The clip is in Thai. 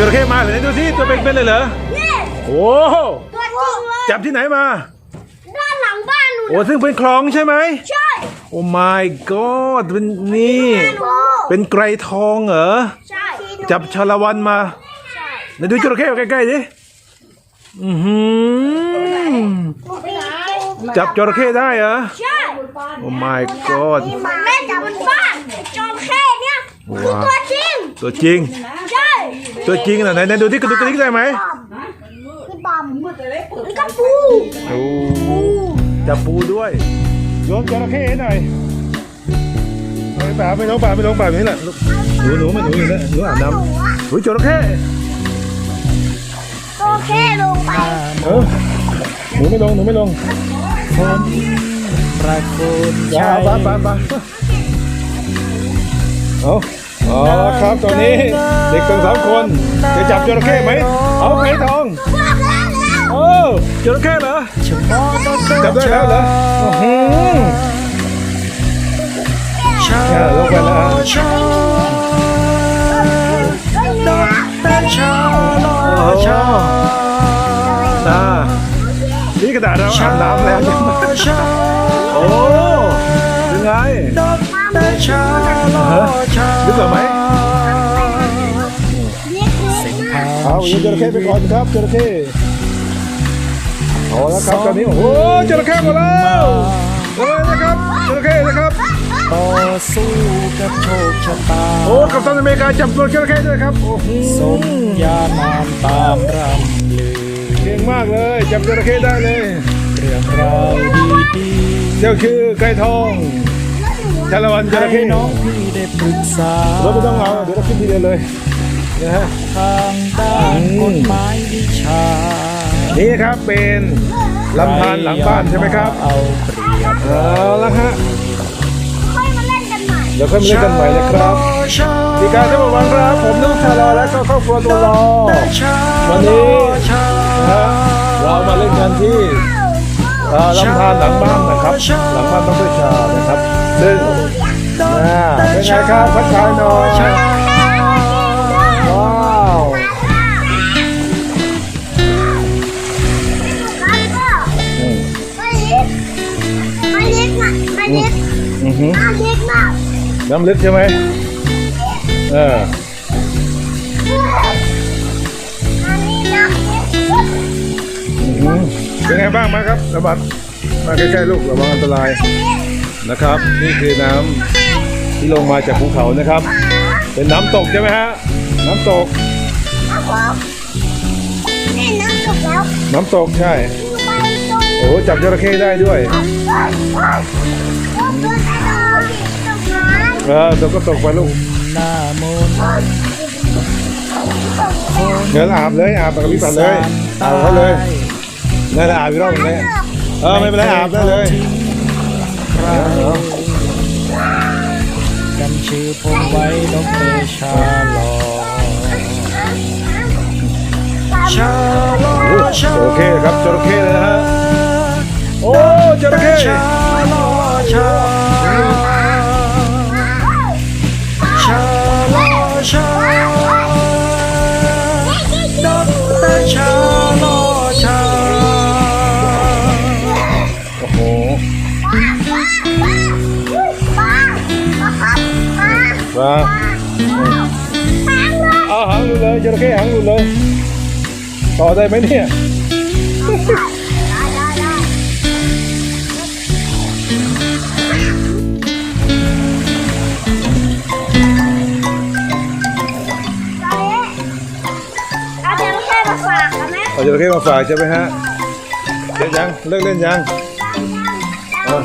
จับจระเข้มาเหรอไหนดูสิตัวเป็นๆเลยเหรอนี่โอ้โหตัวจริงเลยจับที่ไหนมา ด้านหลังบ้านหนูโอ้ซึ่งเป็นคลองใช่ไหมใช่โอ้ my god เป็นนี่หนูเป็นไกรทองเหรอ ใช่จับชาละวันมาใช่ไหนดูจระเข้ใกล้ๆดิอือหือจับจระเข้ได้เหรอใช่โอ้ my god แม่จับมันบ้านจอมแค่เนี่ยคือตัวจริง ตัวจริงใช่ ตัวจริงเหรอไหนไหนดูที่กระดูกกระดิกได้ไหมพี่บอมแล้วก็ปูโอ้จับปูด้วยโยนจระเข้ให้หน่อยไม่ป่าไม่ลงป่าไม่ลงป่าไม่นี่แหละลูกหนูหนูมาหนูอยู่นะหนูอาบน้ำหุยจระเข้ตัวแค่ลงไปเออหนูไม่ลงหนูไม่ลงคนประโคนอย่าชัยป้าป้าป้าเอา อ๋อครับตอนนี้เด็กทั้งสามคนจะจับจระเข้ไหมเอาไข่ทองบอกแล้วแล้วโอ้จระเข้เหรอเฉพาะต้นจับได้แล้วเหรอโอ้โหชาเนี่ยลงไปแล้วฮะชาก็เนื้อแต่ชาลอโอ้โหชาน่านี่กระดาษเราอาบน้ำแล้วใช่ไหมชาโอ้ยังไงแต่ ชาลอชาลึกกว่าไหมเล็กเส้นทางเอายิงจระเข้ไปก่อนครับจระเข้เอาแล้วครับตอนนี้โอ้โหจระเข้หมาแล้วเลยนะครับจระเข้นะครับต่อสู้กับโชคชะตาโอ้กัปตันอเมริกาจับตัวจระเข้ด้วยครับโอ้โหสมญานามตามรำลือเก่งมากเลยจับจระเข้ได้เลยเรื่องราวดีๆเจ้าคือไก่ทอง ชาละวันๆจระให้เข้น้องพี่ได้ปรึกษา เราไม่ต้องเอาเดี๋ยวเราขึ้นทีเดียวเลยนะฮะ ทางด้านกฎหมายวิชานี่ครับเป็นลำธารหลังบ้านใช่ไหมครับ เอาเปรียบเอาละฮะค่อยมาเล่นกันใหม่ เดี๋ยวค่อยมาเล่นกันใหม่นะครับดีการท่านผู้ฟังครับ ผมนุ๊กชาลอและก็ครอบครัวตัวรอวันนี้นะฮะเรามาเล่นกันที่เอ่อ ลำธารหลังบ้านนะครับ หลังบ้านต้องด้วยชานะครับซึ่งอ่าเป็นไงครับพักทายหน่อยว้าวอืมมาเล็กมาเล็กมาเล็กอือหือมาเล็กมากน้ำลึกใช่ไหมเออ บ้างมาครับระบัดมาใกล้ๆลูกระวังอันตรายนะครับ นี่คือน้ำที่ลงมาจากภูเขานะครับ เป็นน้ำตกใช่ไหมฮะน้ำตกครับนี่น้ำตกแล้วน้ำตกใช่ไปตรงโอ้จับจระเข้ได้ด้วยรถเดินไปตรงตรงนั้นเออตกก็ตกไปลูกหน้ามนต์เดี๋ยวอาบเลยอาบกับพี่ปัดเลยอาบเขาเลย นั่นแหละอาบอีกรอบหนึงเลยเออไม่เป็นไรอาบได้เลยใครจำชื่อผมไว้ดอกเตอร์ชาลอชาลอโอ้ชาจระเข้ครับจระเข้เลยนะฮะโอ้จระเข้ ชาลอชา มาป้าเลยเอาหางหลุดเลยจระเข้หางหลุดเลย ต่อได้ไหมเนี่ยได้ได้ได้เอาจระเข้มาฝากกันไหมเอาจระเข้มาฝากใช่ไหมฮะเล่นยังเลิกเล่นยังเอา